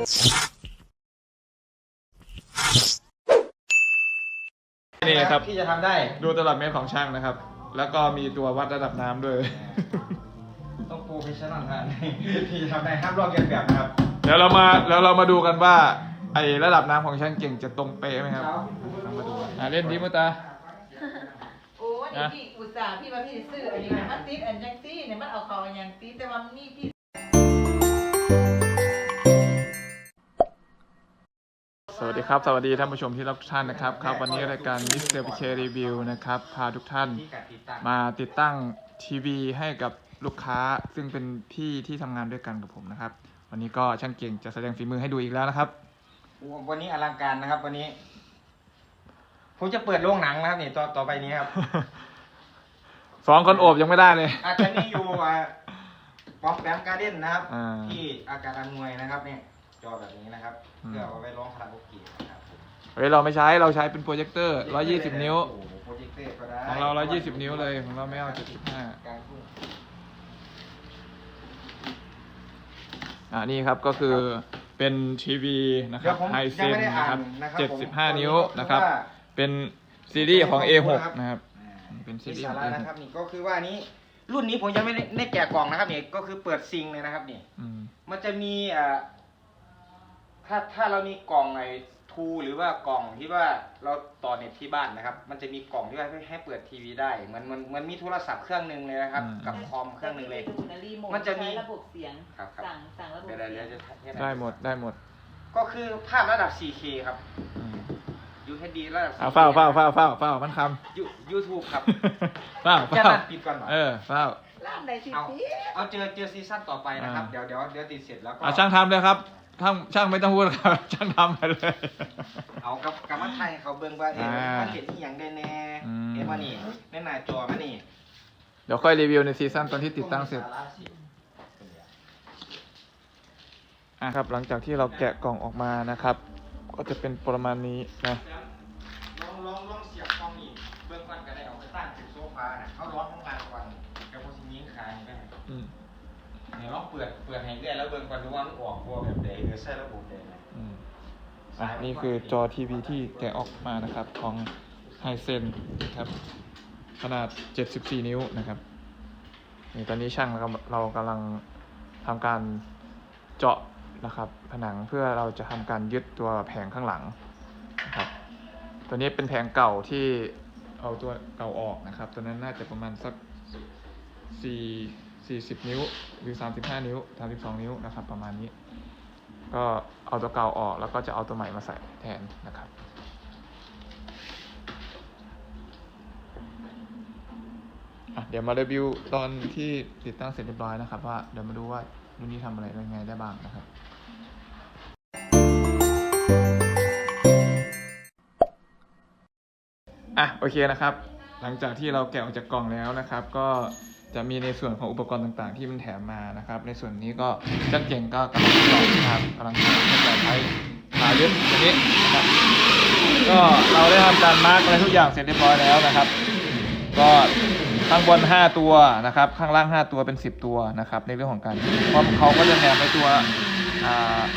นี่ครับ ที่จะทำได้ ดูตลับเมตรของช่างนะครับ แล้วก็มีตัววัดระดับน้ำด้วย ต้องโปรเฟชชั่นอลฮะที่จะทำได้ห้ามลอกเลียนแบบนะครับเดี๋ยวเรามาแล้วเรามาดูกันว่า ไอระดับน้ำของช่างเก่งจะตรงเป๊ะไหมครับเรามาดูกันอะเล่นดิมุตา โอ้ยนี่พี่อุตส่าห์พี่ว่าพี่ซื้ออันนี้มันติดอันยังตี้เนี่ยมันเอาเขาอันยังตี้แต่ว่ามันมีพี่ สวัสดีครับ สวัสดีท่านผู้ชมที่รักทุกท่านนะครับครับ วันนี้รายการมิสเตอร์พีเครีวิวนะครับพาทุกท่านที่การติดตั้งมาติดตั้งทีวีให้กับลูกค้าซึ่งเป็นพี่ที่ทำงานด้วยกันกับผมนะครับ วันนี้ก็ช่างเก่งจะแสดงฝีมือให้ดูอีกแล้วนะครับ วันนี้อลังการนะครับ วันนี้ ผมจะเปิดโรงหนังนะครับนี่ต่อต่อไปนี้ครับ สองคนโอบยังไม่ได้เลยอาจจะมีอยู่อ่าปอมแปมการ์เด้นนะครับอ่าที่อากาศอำนวยนะครับเนี่ย จอแบบนี้นะครับ อืม เพื่อเอาไว้ร้องคาราโอเกะนะครับผมเฮ้ยเราไม่ใช้เราใช้เป็นโปรเจคเตอร์ 120 นิ้ว โอ้โหโปรเจคเตอร์ก็ได้ของเรา 120 นิ้วเลยของเราไม่เอา75กลางทุ่งอ่านี่ครับก็คือเป็นทีวีนะคเดี๋รัยวบผมไฮยัเซงนไม่ได้อ่านะครันบนะครับผม75 นิ้วนะครับว่าเป็นซีรีส์ของ A6 นะครับ อ่าเป็นซีที่รีส์สาของระ A6 นะครับนี่ก็คือว่านี้ รุ่นนี้ผมยังไม่ได้ได้แกะกล่องนะครับนี่ก็คือเปิดซิงเลยนะครับนี่ อืม มันจะมีอ่า ถ้าถ้าเรามีกล่องไอ้ทูหรือว่ากล่องที่ว่าเราต่อเน็ตที่บ้านนะครับ มันจะมีกล่องที่ว่าให้ให้เปิดทีวีได้เหมือนเหมันมันมีโทรศัพท์เครื่องหนึ่งเลยนะครับกับคอมเครื่องหนึ่งเลยมันจะมีใช้ระบบเสียงครับครับ สั่งสั่งระบบเดี๋ยวเสีเดี๋ยยวงจะให้ได้หมดได้หมดก็คือภาพระดับ 4K ครับ อืม UHD ระดับ 4K เอาเฝ้าเฝ้าเฝ้าเฝ้าเฝ้ามันคยูยูทูบครับำเฝ้าจะเฝ้าตัดปิดก่อนเหรอ เออเฝ้า ร้านใดสิเอา พี่เอาเจอเจอซีซั่นต่อไปนะครับ อ่า เดี๋ยวเดี๋ยวเดี๋ยวติดเสร็จแล้วก็อะช่างทำเลยครับ ช่างช่างไม่ต้องพูดครับ ช่างทำไปเลย เอากับกับมาไทยเขาเบิ่งว่าเอ๊ะอ่ามันเห็นอีหยังได้แน่อืม เอ๊ะมานี่ในหน้าจอมานี่เดี๋ยวค่อยรีวิวในซีซั่นตอนที่ติดตั้งเสร็จ อะครับหลังจากที่เราแกะกล่องออกมานะครับ ก็จะเป็นประมาณนี้นะลองลองลองเสียบกล้องนี่เบิ่งก่อนก็ได้เอาไปตั้งถึงโซฟาน่ะเขาร้อนข้างล่างก่อนเดี๋ยวผมสิยิงขาให้ได้อืม เดี๋ยวลองเปิดเปิดให้เรื่อยแล้วเบิ่งก่อนดูว่ามันออกตัวแบบใดหรือใช่ระบบใดนะอืมอะนี่คือจอทีวีที่แกะออกมานะครับ ของไฮเซนนะครับ ขนาด 74 นิ้วนะครับนี่ตอนนี้ช่างเรากำเรากำลังทำการเจาะนะครับ ผนังเพื่อเราจะทำการยึดตัวแผงข้างหลังนะครับ ตัวนี้เป็นแผงเก่าที่เอาตัวเก่าออกนะครับ ตัวนั้นน่าจะประมาณสัก4 40 นิ้วหรือ 35 นิ้ว 32 นิ้วนะครับ ประมาณนี้ ก็เอาตัวเก่าออกแล้วก็จะเอาตัวใหม่มาใส่แทนนะครับเดี๋ยวมารีวิวตอนที่ติดตั้งเสร็จเรียบร้อยนะครับว่าเดี๋ยวมาดูว่ารุ่นนี้ทำอะไรยังไงได้บ้างนะครับอะโอเคนะครับ หลังจากที่เราแกะออกจากกล่องแล้วนะครับ ก็ จะมีในส่วนของอุปกรณ์ต่างๆ ที่มันแถมมานะครับ ในส่วนนี้ก็จังเก่งก็กำลังทดลองนะครับกำลังทดลองใช้ขายึดตัวนี้นะครับก็เราได้ทำการมาร์กอะไรทุกอย่างเสร็จเรียบร้อยแล้วนะครับ ก็ข้างบน 5 ตัวนะครับ ข้างล่าง 5 ตัวเป็น 10 ตัวนะครับ ในเรื่องของการเพราะเขาก็จะแถมในตัว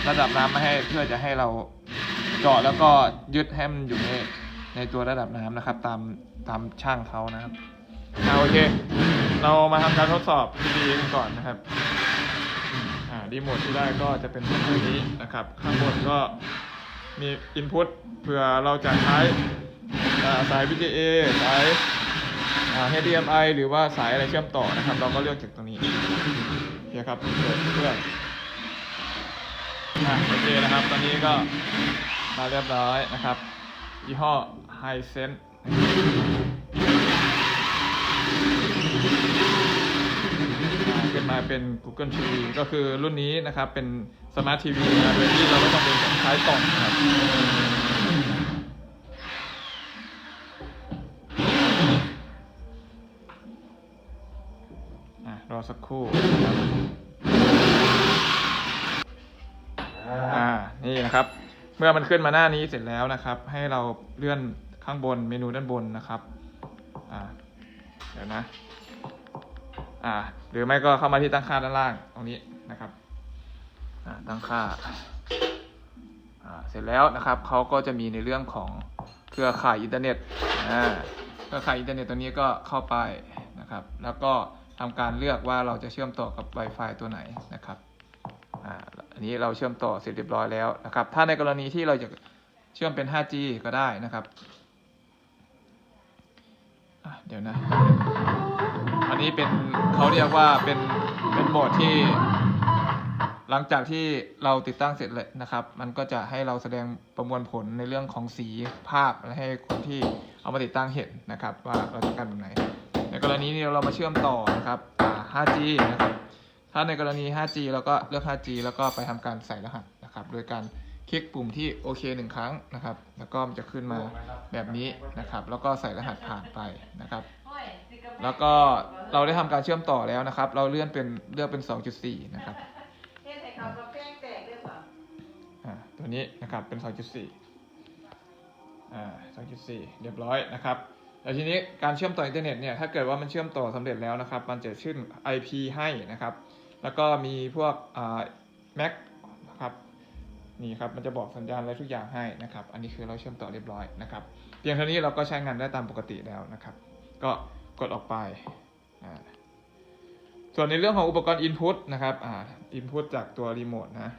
ระดับน้ำมาให้เพื่อจะให้เราเจาะแล้วก็ยึดให้มันอยู่ในในตัวระดับน้ำนะครับ ตามตามช่างเขานะครับ เอาโอเค เรามาทำการทดสอบทีวีกันก่อนนะครับอ่ารีโมทที่ได้ก็จะเป็นแบบนี้นะครับ ข้างบนก็มีอินพุตเผื่อเราจะใช้สาย VGA สาย HDMI หรือว่าสายอะไรเชื่อมต่อนะครับ เราก็เลือกจากตรงนี้โอเคครับเปิดเพื่อนอะโอเคนะครับ ตอนนี้ก็มาเรียบร้อยนะครับยี่ห้อ Hisense มาเป็น Google TV ก็คือรุ่นนี้นะครับเป็น Smart TV นะโดยที่เราไม่ต้องเป็นใช้กล่องนะครับรอสักครู่นะครับอ่า นี่นะครับ เมื่อมันขึ้นมาหน้านี้เสร็จแล้วนะครับ ให้เราเลื่อนข้างบนเมนูด้านบนนะครับ อ่า เดี๋ยวนะ อ่า หรือไม่ก็เข้ามาที่ตั้งค่าด้านล่างตรงนี้นะครับตั้งค่าเสร็จแล้วนะครับเขาก็จะมีในเรื่องของเครือข่ายอินเทอร์เน็ตเครือข่ายอินเทอร์เน็ตตัวนี้ก็เข้าไปนะครับ แล้วก็ทำการเลือกว่าเราจะเชื่อมต่อกับ Wi-Fi ตัวไหนนะครับอันนี้เราเชื่อมต่อเสร็จเรียบร้อยแล้วนะครับ ถ้าในกรณีที่เราจะเชื่อมเป็น 5G ก็ได้นะครับ เดี๋ยวนะ อันนี้เป็นเขาเรียกว่าเป็นเป็นโหมดที่ หลังจากที่เราติดตั้งเสร็จเลยนะครับ มันก็จะให้เราแสดงประมวลผลในเรื่องของสีภาพและให้คนที่เอามาติดตั้งเห็นนะครับ ว่าเราต้องการแบบไหน ในกรณีนี้เรามาเชื่อมต่อนะครับ 5G นะครับ ถ้าในกรณี 5G เราก็เลือก 5G แล้วก็ไปทำการใส่รหัสนะครับ โดยการคลิกปุ่มที่โอเคหนึ่งครั้งนะครับ แล้วก็มันจะขึ้นมาแบบนี้นะครับ แล้วก็ใส่รหัสผ่านไปนะครับ แล้วก็เราได้ทำการเชื่อมต่อแล้วนะครับ เราเลื่อนเป็นเลือกเป็น 2.4 นะครับเฮ็ดให้เขากระแป้งแตกด้วยป่ะอ่าตัวนี้นะครับเป็น 2.4 อ่า 2.4 เรียบร้อยนะครับแล้วทีนี้การเชื่อมต่ออินเทอร์เน็ตเนี่ยถ้าเกิดว่ามันเชื่อมต่อสำเร็จแล้วนะครับ มันจะชื่น IP ให้นะครับ แล้วก็มีพวกอ่า Mac นะครับนี่ครับมันจะบอกสัญญาณอะไรทุกอย่างให้นะครับ อันนี้คือเราเชื่อมต่อเรียบร้อยนะครับ เพียงเท่านี้เราก็ใช้งานได้ตามปกติแล้วนะครับ ก็ กดออกไป ส่วนในเรื่องของอุปกรณ์ Input นะครับอ่า Input จากตัวรีโมทนะ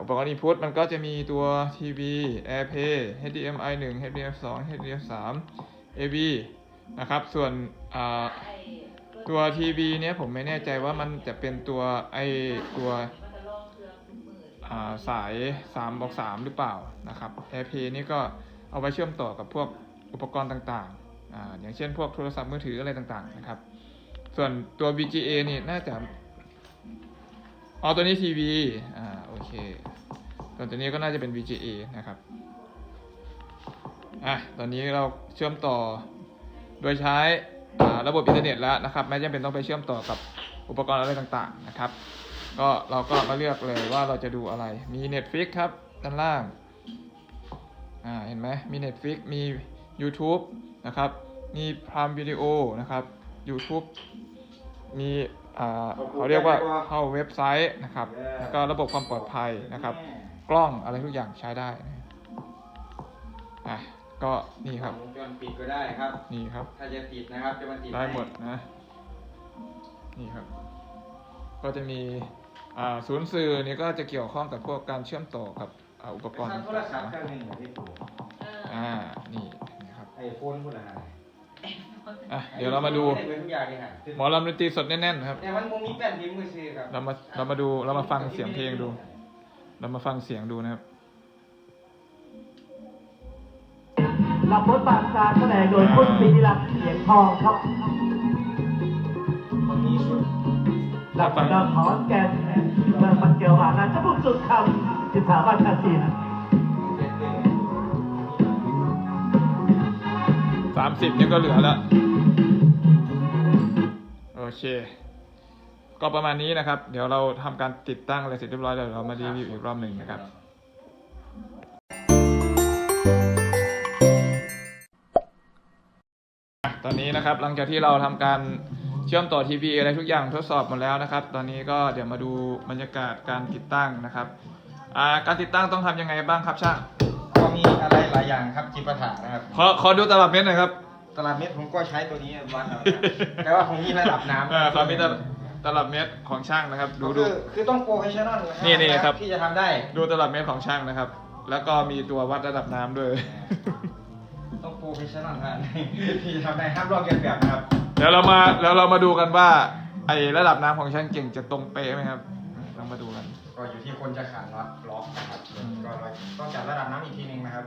อุปกรณ์ input มันก็จะมีตัวทีวี AirPlay HDMI 1 HDMI 2 HDMI 3 AV นะครับ ส่วนตัวทีวีเนี้ยผมไม่แน่ใจว่ามันจะเป็นตัวไอตัวาสาย3บอก3หรือเปล่านะครับ AirPlay นี่ก็เอาไว้เชื่อมต่อกับพวกอุปกรณ์ต่างๆ อย่างเช่นพวกโทรศัพท์มือถืออะไรต่างๆนะครับ ส่วนตัว VGA นี่น่าจะอ๋อตัวนี้ทีวีอ่าโอเคส่วนตัวนี้ก็น่าจะเป็น VGA นะครับอะตอนนี้เราเชื่อมต่อโดยใช้อ่าระบบอินเทอร์เน็ตแล้วนะครับ ไม่จำเป็นต้องไปเชื่อมต่อกับอุปกรณ์อะไรต่างๆนะครับ ก็เราก็มาเลือกเลยว่าเราจะดูอะไร มี Netflix ครับด้านล่าง อ่า เห็นไหมมี Netflix มี YouTube นะครับ มี Prime Video นะครับ YouTube มีอ่าเขาเรียกว่าเข้าเว็บไซต์นะครับ แล้วก็ระบบความปลอดภัยนะครับ กล้องอะไรทุกอย่างใช้ได้นะอะก็นี่ครับวงจรปิดก็ได้ครับ นี่ครับ ถ้าจะติดนะครับจะมาติดได้หมดนะ นี่ครับ ก็จะมีอ่าศูนย์สื่อนี่ก็จะเกี่ยวข้องกับพวกการเชื่อมต่อกับอ่าอุปกรณ์เป็นต่างโทรศัพท์ๆเครื่นะองหนึ่งเหรอพี่ปู่เอออ่านี่นะครับ ไอโฟนพูดอะไรอะเดี๋ยวเรามาดูได้เหมือนทุกอย่างเลยฮะหมอลำดนตรีสดแน่นๆนะครับ แต่มันบ่มีแป้นพิมพ์มือซื้อครับเรามาเรามาดูเรามาฟังเสียงเพลงดู เรามาฟังเสียงดูนะครับรับบทบาทการแสดงโดยคุณปินิรัตน์เสียงทองครับมันมีชุดหลับดาวขอนแก่นเมืองมันเกียวหานาจะพูดสุดคำจิตสาวัฒนศิลป์เสามสิบนี่ก็เหลือแล้ว โอเค ก็ประมาณนี้นะครับ เดี๋ยวเราทำการติดตั้งอะไรเสร็จเรียบร้อยแล้วเดี๋ยวเรามารีวิวอีกรอบหนึ่งนะครับตอนนี้นะครับหลังจากที่เราทำการเชื่อมต่อทีวีอะไรทุกอย่างทดสอบหมดแล้วนะครับ ตอนนี้ก็เดี๋ยวมาดูบรรยากาศการติดตั้งนะครับการติดตั้งต้องทำยังไงบ้างครับช่าง อะไรหลายอย่างครับจิปาถะนะครับ ขอขอดูตลับเมตรหน่อยครับ ตลับเม็ดผมก็ใช้ตัวนี้วัดเอาครับแต่ว่าผมมีระดับน้ำเออเขามีตลับตลับเมตรของช่างนะครับ ดูก็ดู คือคือต้องโปรเฟชชั่นอลนี่นี่ครับ ที่จะทำได้ ดูตลับเมตรของช่างนะครับ แล้วก็มีตัววัดระดับน้ำด้วย ต้องโปรเฟชชั่นอลท่านที่จะทำได้ห้ามลอกเลียนแบบนะครับ เดี๋ยวเรามาแล้วเรามาดูกันว่า ไอระดับน้ำของช่างเก่งจะตรงเป๊ะไหมครับลองมาดูกัน ก็อยู่ที่คนจะขาดน็อตล็อกนะครับ ก็เราต้องจัดระดับน้ำอีกทีหนึงนะครับ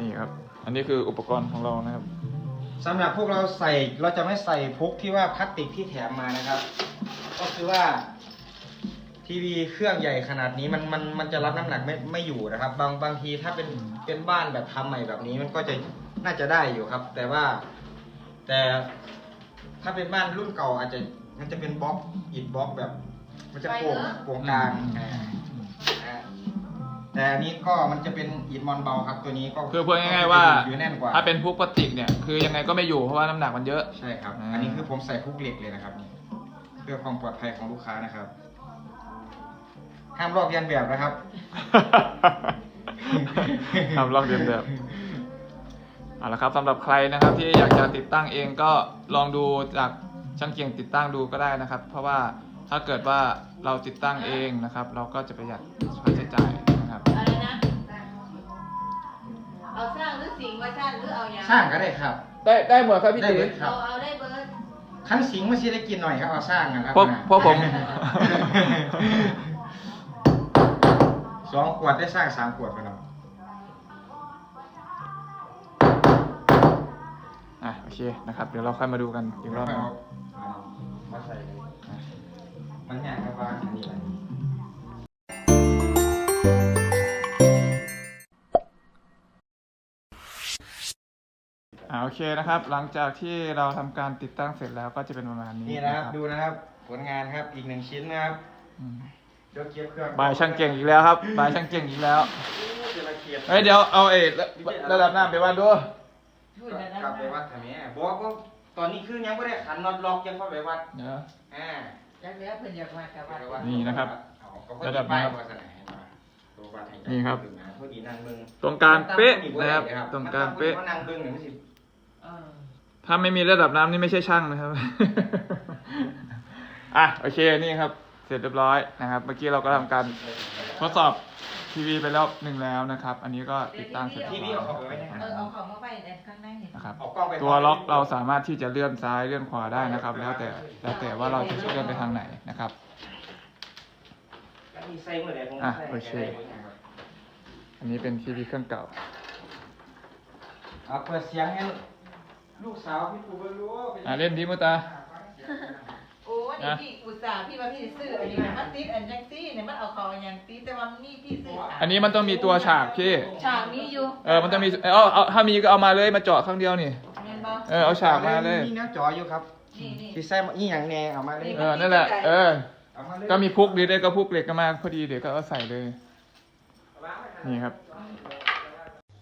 นี่ครับ อันนี้คืออุปกรณ์ของเรานะครับสำหรับพวกเราใส่เราจะไม่ใส่พุกที่ว่าพลาสติกที่แถมมานะครับ ก็คือว่าทีวีเครื่องใหญ่ขนาดนี้มันมันมันจะรับน้ำหนักไม่ไม่อยู่นะครับ บางบางทีถ้าเป็นเป็นบ้านแบบทำใหม่แบบนี้มันก็จะน่าจะได้อยู่ครับ แต่ว่าแต่ถ้าเป็นบ้านรุ่นเก่าอาจจะมันจะเป็นบล็อกอิฐบล็อกแบบ มันจะโป่งโป่งกลางอ่าอ่าแต่อันนี้ก็มันจะเป็นอิฐมอนเบาครับตัวนี้ก็คือพูดง่ายๆว่า อยู่แน่นกว่าถ้าเป็นพุกพลาสติกเนี่ยคือยังไงก็ไม่อยู่เพราะว่าน้ำหนักมันเยอะ ใช่ครับอ่าอันนี้คือผมใส่คุกเหล็กเลยนะครับนี่เพื่อความปลอดภัยของลูกค้านะครับ ห้ามลอกเลียนแบบนะครับ ทำลอกเลียนแบบเอาละครับสำหรับใครนะครับที่อยากจะติดตั้งเองก็ลองดูจากช่างเกียงติดตั้งดูก็ได้นะครับ เพราะว่า ถ้าเกิดว่าเราติดตั้งเองนะครับ เราก็จะประหยัดค่าใช้จ่ายนะครับ อะไรนะ เอาสร้างหรือสิงว่าสร้างหรือเอาอย่างสร้างก็ได้ครับ ได้ได้หมดครับพี่ได้ตีเบิดครัเอาบเอาได้เบิร์ดขั้นสิงมาสิได้กินหน่อยครับเอาสร้างกันครับเพราะเพราะผม สองขวดได้สร้างสามขวดไปแล้วอะโอเคนะครับ เดี๋ยวเราค่อยมาดูกันอีกรอบหนึง มาใส่เลย มันง่ายครับว่าอันนี้อันนี้อ่าโอเคนะครับ หลังจากที่เราทำการติดตั้งเสร็จแล้วก็จะเป็นประมาณนี้นี่นะครับดูนะครับ ผลงานครับอีกหนึ่งชิ้นนะครับอืมเดี๋ยวเก็บเครื่องบายช่างเก่งอีกแล้วครับบายช่างเก่งอีกแล้วเดี๋ยวเราเก็บเฮ้ยเดี๋ยวเอาเอระระดับน้ำไปวัดดูพูดนะกลับไปวัดทำไมบอกว่าตอนนี้คือยังไม่ได้ขันน็อตล็อกยังเข้าไปวัดเดี๋ยวอ่า จักแล้วเพิ่นอยากมากับว่านี่นะครับระดับน้ำพอดีนี่ครับพอดีนั่งเบิ้งตรงกลางเป๊ะนะครับ ตรงกลางเป๊ะมันนั่งเบิ้งหนึ่งสิเออถ้าไม่มีระดับน้ำนี่ไม่ใช่ช่างนะครับ อะโอเคนี่ครับ เสร็จเรียบร้อยนะครับ เมื่อกี้เราก็ทำการทดสอบ ทีวีไปแล้วหนึ่งแล้วนะครับ อันนี้ก็ติดตั้งเสร็จทีเรียบวีร้อยเอาเข้าไปไว้ในเออเอาของมาไว้ในข้างในนี่นะครับ เอากล้องไปตัวล็อกเราสามารถที่จะเลื่อนซ้ายเลื่อนขวาได้นะครับ แล้วแต่แล้วแต่ว่าเราจะเลื่อนไปทางไหนนะครับ มีไส้เมื่อไหร่ผมอะใส่โอเคได้เลยนะครับอันนี้เป็นทีวีเครื่องเก่า เอาเปิดเสียงให้ลูกสาวพี่ปูเบิ้งรู้ว่าเป็นอะเล่นดีมุตา โอ้นี่พี่อุตส่าห์พี่ว่าพี่ซื้ออันนี้มันติดอันจังซี่เนี่ยมันเอาเขาอันอย่างติดแต่ว่ามีพี่ซื้ออันนี้มันต้องมีตัวฉากพี่ ฉากมีอยู่เออ มันต้องมีเอาเอาถ้ามีก็เอามาเลย มาเจาะข้างเดียวนี่แม่นบ่เออ เอาฉากมาเลย มีแนวจออยู่ครับนี่นี่ ที่ใส่อีหยังแน่เอามาเลยเออ นั่นแหละ เออ เอามาเลย ก็มีพุกดีได้ก็พุกเหล็กก็มาพอดีเดี๋ยวก็เอาใส่เลย นี่ครับ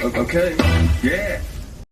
Okay. Yeah.